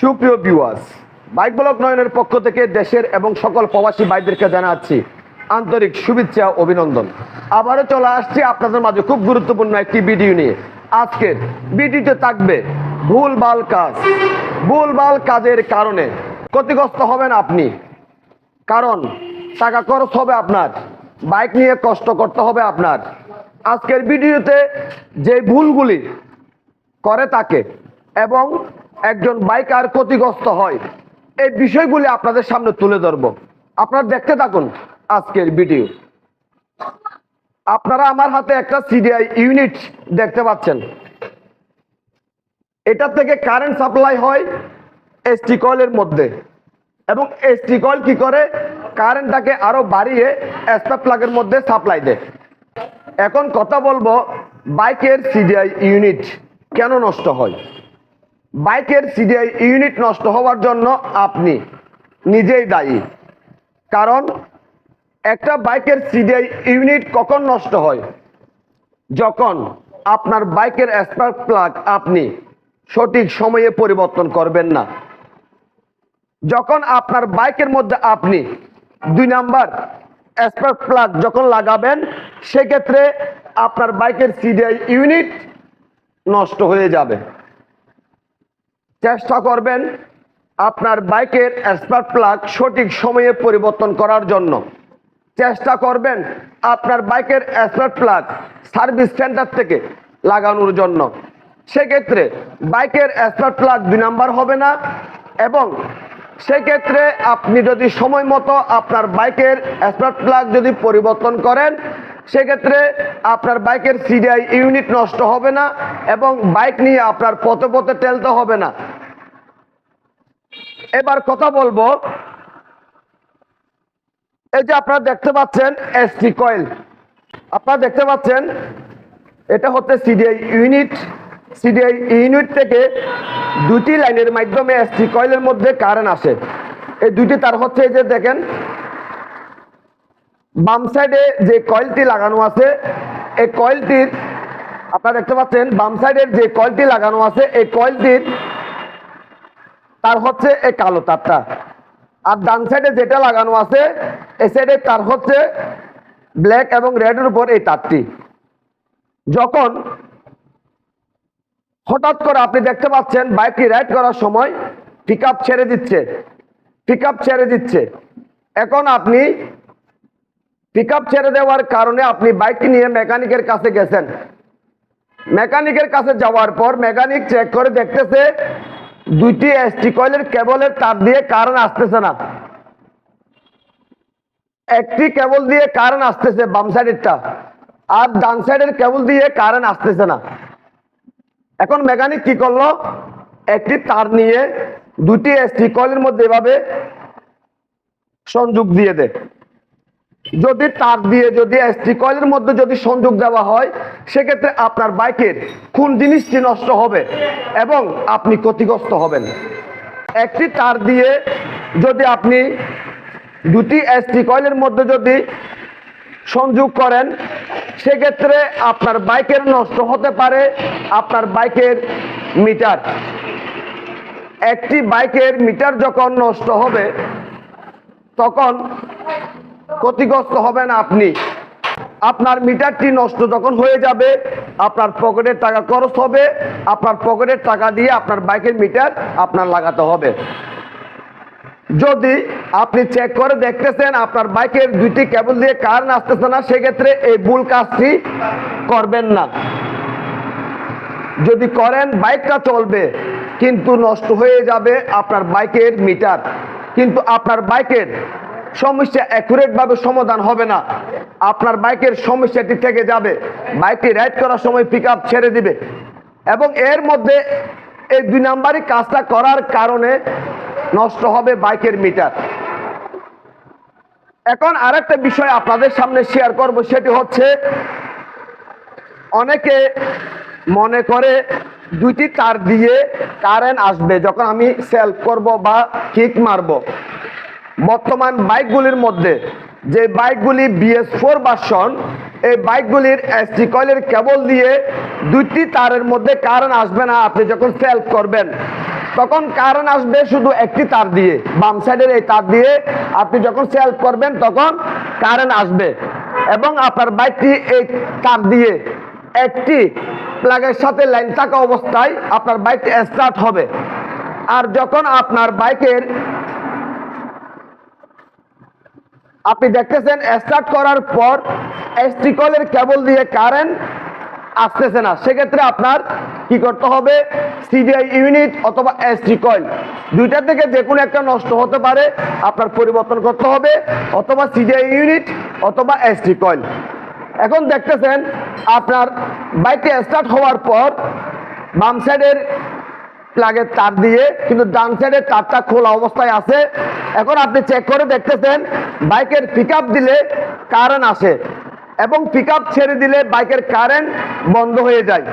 সুপ্রিয় viewers bike block নয়নের পক্ষ থেকে দেশের এবং সকল প্রবাসী ভাইদেরকে জানাচ্ছি আন্তরিক শুভেচ্ছা, অভিনন্দন। আবারও চলে আসছি আপনাদের মাঝে খুব গুরুত্বপূর্ণ একটি ভিডিও নিয়ে। আজকের ভিডিওতে থাকবে ভুলভাল কাজ। ভুলভাল কাজের কারণে ক্ষতিগ্রস্ত হবেন আপনি। কারণ টাকা খরচ হবে আপনার, বাইক নিয়ে কষ্ট করতে হবে আপনার। আজকের ভিডিওতে যে ভুলগুলি করে তাকে এবং একজন বাইকার ক্ষতিগ্রস্ত হয়। এই বিষয়গুলি আপনাদের সামনে তুলে ধরবো। আপনারা দেখতে থাকুন আজকের ভিডিও। আপনারা আমার হাতে একটা সিডিআই ইউনিট দেখতে পাচ্ছেন। এটা থেকে কারেন্ট সাপ্লাই হয় এসটি কয়েলের মধ্যে। এবং এসটি কয়েল কি করে? কারেন্টটাকে আরও বাড়িয়ে স্পার প্লাগের মধ্যে সাপ্লাই দেয়। এখন কথা বলব বাইকের সিডিআই ইউনিট কেন নষ্ট হয়? বাইকের সিডিআই ইউনিট নষ্ট হওয়ার জন্য আপনি নিজেই দায়ী। কারণ একটা বাইকের সিডিআই ইউনিট কখন নষ্ট হয়? যখন আপনার বাইকের স্পার্ক প্লাগ আপনি সঠিক সময়ে পরিবর্তন করবেন না। যখন আপনার বাইকের মধ্যে আপনি দুই নাম্বার স্পার্ক প্লাগ যখন লাগাবেন, সেক্ষেত্রে আপনার বাইকের সিডিআই ইউনিট নষ্ট হয়ে যাবে। চেষ্টা করবেন আপনার বাইকের স্পার্ক প্লাগ সঠিক সময়ে পরিবর্তন করার জন্য। চেষ্টা করবেন আপনার বাইকের স্পার্ক প্লাগ সার্ভিস সেন্টার থেকে লাগানোর জন্য। সেক্ষেত্রে বাইকের স্পার্ক প্লাগ দুই নাম্বার হবে না এবং সেক্ষেত্রে আপনি যদি সময় মতো আপনার বাইকের স্পার্ক প্লাগ যদি পরিবর্তন করেন সেক্ষেত্রে আপনার বাইকের সিডিআই ইউনিট নষ্ট হবে না এবং বাইক নিয়ে আপনার পথে পথে টেলতে হবে না। এবার কথা বলব, এই যে আপনারা দেখতে পাচ্ছেন এসটি কয়েল, আপনারা দেখতে পাচ্ছেন এটা হচ্ছে সিডিআই ইউনিট। সিডিআই ইউনিট থেকে দুটি লাইনের মাধ্যমে এসটি কয়েলের মধ্যে কারেন্ট আসে। এই দুটি তার হচ্ছে এই যে দেখেন বাম সাইডে যে কয়েলটি লাগানো আছে, এই কয়েলটির, আপনারা দেখতে পাচ্ছেন, বাম সাইডের যে কয়েলটি লাগানো আছে, এই কয়েলটির, তার হচ্ছে এই কালো তারটা। আর ডান সাইডে যেটা লাগানো আছে, এই সাইডে তার হচ্ছে ব্ল্যাক এবং রেডের উপর এই তারটি। যখন হঠাৎ করে আপনি দেখতে পাচ্ছেন, বাইকটি রাইড করার সময় পিক ছেড়ে দিচ্ছে পিক ছেড়ে দিচ্ছে। এখন আপনি পিক ছেড়ে দেওয়ার কারণে আপনি বাইকটি নিয়ে মেকানিকের কাছে গেছেন। মেকানিকের কাছে যাওয়ার পর মেকানিক চেক করে দেখতেছে দুইটি এসটি কয়েলের কেবলের তার দিয়ে কারেন্ট আসতেছে না। একটি কেবল দিয়ে কারেন্ট আসতেছে বাম সাইডেরটা আর ডান সাইডের কেবল দিয়ে কারেন্ট আসতেছে না। এখন মেকানিক কি করল? একটি তার নিয়ে দুটি এসটি কয়েলের মধ্যে এভাবে সংযোগ দিয়ে দেয়। যদি তার দিয়ে যদি এসটি কয়েলের মধ্যে যদি সংযোগ দেওয়া হয়, সেক্ষেত্রে আপনার বাইকের কোন জিনিসটি নষ্ট হবে এবং আপনি ক্ষতিগ্রস্ত হবেন। একটি তার দিয়ে যদি আপনি দুটি এসটি কয়েলের মধ্যে যদি সংযোগ করেন, সেক্ষেত্রে আপনার বাইকের নষ্ট হতে পারে, আপনার বাইকের মিটার। একটি বাইকের মিটার যখন নষ্ট হবে, তখন ক্ষতিগ্রস্ত হবেন আপনি। আপনার মিটারটি নষ্ট যখন হয়ে যাবে, আপনার পকেটের টাকা খরচ হবে, আপনার পকেটের টাকা দিয়ে আপনার বাইকের মিটার আপনার লাগাতে হবে। যদি আপনি চেক করে দেখতেছেন আপনার বাইকের দুইটি কেবল দিয়ে কারেন্ট আসতেছে না, সেক্ষেত্রে এই ভুল কাজটি করবেন না। যদি করেন, বাইকটা চলবে, কিন্তু নষ্ট হয়ে যাবে আপনার বাইকের মিটার। কিন্তু আপনার বাইকের সমস্যা অ্যাকুরেট ভাবে সমাধান হবে না। আপনার বাইকের সমস্যাটি থেকে যাবে। বাইকটি রাইড করার সময় পিক ছেড়ে দিবে। এবং এর মধ্যে এই দুই নাম্বারই কাজটা করার কারণে নষ্ট হবে বাইকের মিটার এখন আরেকটা বিষয় আপনাদের সামনে শেয়ার করব, সেটি হচ্ছে অনেকে মনে করে দুইটি তার দিয়ে কারেন্ট আসবে, যখন আমি সেল করব বা কিক মারব। বর্তমান বাইকগুলির মধ্যে যে বাইকগুলি বিএস ফোর ভার্সন এই বাইকগুলির এসটি কয়েলের কেবল দিয়ে দুইটি তারের মধ্যে কারেন্ট আসবে না, আপনি যখন সেলফ করবেন, তখন কারেন্ট আসবে শুধু একটি তার দিয়ে, বাম সাইডের এই তার দিয়ে। আপনি যখন সেলফ করবেন, তখন কারেন্ট আসবে এবং আপনার বাইকটি এই তার দিয়ে একটি প্লাগের সাথে লাইন থাকা অবস্থায় আপনার বাইকটি স্টার্ট হবে। আর যখন আপনার বাইকের আপনি দেখতেছেন স্টার্ট করার পর এসটি কলের কেবল দিয়ে কারেন্ট আসতেছে না। সেক্ষেত্রে আপনার কি করতে হবে? সিডিআই ইউনিট অথবা এসটি কয়েল দুইটা থেকে যে কোনো একটা নষ্ট হতে পারে। আপনার পরিবর্তন করতে হবে অথবা সিডিআই ইউনিট অথবা এসটি কয়েল এখন দেখতেছেন, আপনার বাইকটি স্টার্ট হওয়ার পর বাম সাইডের প্লাগের তার দিয়ে, কিন্তু ডান সাইডের তারটা খোলা অবস্থায় আছে। এখন আপনি চেক করে দেখতেছেন, বাইকের পিক দিলে কারেন্ট আসে এবং পিক ছেড়ে দিলে বাইকের কারেন্ট বন্ধ হয়ে যায়।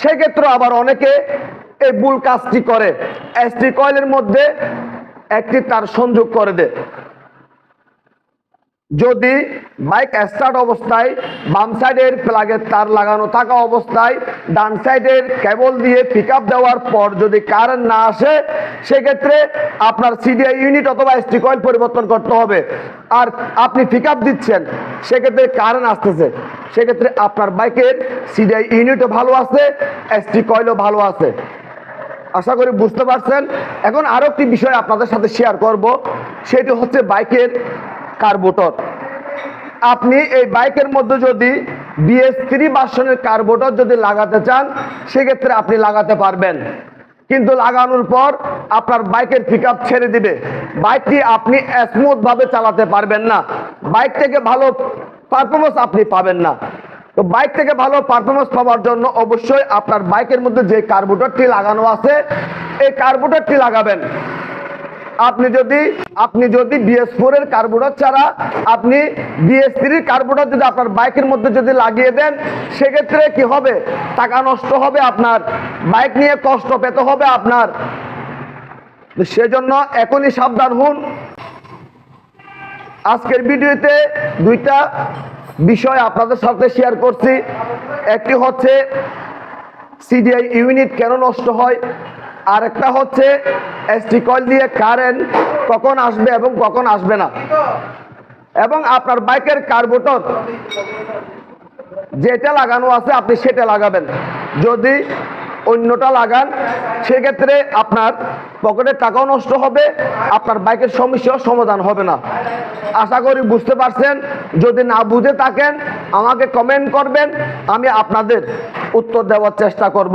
সেক্ষেত্রে আবার অনেকে এই ভুল কাজটি করে। এসটি কয়েলের মধ্যে একটি তার সংযোগ করে দেয়। যদি বাইক স্টার্ট অবস্থায় বাম সাইডের প্লাগের তার লাগানো থাকা অবস্থায়, ডান সাইডের কেবল দিয়ে পিক দেওয়ার পর যদি কারেন্ট না আসে, সেক্ষেত্রে আপনার সিডিআই ইউনিট অথবা এসটি কয়েল পরিবর্তন করতে হবে। আর আপনি পিক দিচ্ছেন, সেক্ষেত্রে কারেন্ট আসতেছে। সেক্ষেত্রে আপনার বাইকের সিডিআই ইউনিটও ভালো আছে এসটি কয়েলও ভালো আছে। আশা করি বুঝতে পারছেন। এখন আরও একটি বিষয় আপনাদের সাথে শেয়ার করব, সেটি হচ্ছে বাইকের কার্বোটর আপনি এই বাইকের মধ্যে যদি বিএস থ্রি বাসনের কার্বোটর যদি লাগাতে চান, সেক্ষেত্রে আপনি লাগাতে পারবেন। কিন্তু লাগানোর পর আপনার বাইকের পিক ছেড়ে দিবে। বাইকটি আপনি স্মুথ ভাবে চালাতে পারবেন না। বাইক থেকে ভালো পারফরমেন্স আপনি পাবেন না। তো বাইক থেকে ভালো পারফরমেন্স পাওয়ার জন্য অবশ্যই আপনার বাইকের মধ্যে যে কার্বোরেটরটি লাগানো আছে, এই কার্বোরেটরটি লাগাবেন। আপনি যদি আপনি যদি বিএস ফোর এর কার্বোরেটর ছাড়া, আপনি বিএস থ্রির কার্বোরেটর যদি আপনার বাইকের মধ্যে যদি লাগিয়ে দেন, সেক্ষেত্রে কি হবে? টাকা নষ্ট হবে আপনার। বাইক নিয়ে কষ্ট পেতে হবে আপনার। সেজন্য এখনই সাবধান হন। আজকের ভিডিওতে দুইটা বিষয় আপনাদের সাথে শেয়ার করছি। একটি হচ্ছে সিডিআই ইউনিট কেন নষ্ট হয়? আর একটা হচ্ছে এসটি কয়েল দিয়ে কারেন্ট কখন আসবে এবং কখন আসবে না। এবং আপনার বাইকের কার্বোটর যেটা লাগানো আছে আপনি সেটা লাগাবেন। যদি অন্যটা লাগান, সেক্ষেত্রে আপনার পকেটের টাকাও নষ্ট হবে, আপনার বাইকের সমস্যাও সমাধান হবে না। আশা করি বুঝতে পারছেন। যদি না বুঝে থাকেন, আমাকে কমেন্ট করবেন, আমি আপনাদের উত্তর দেওয়ার চেষ্টা করব।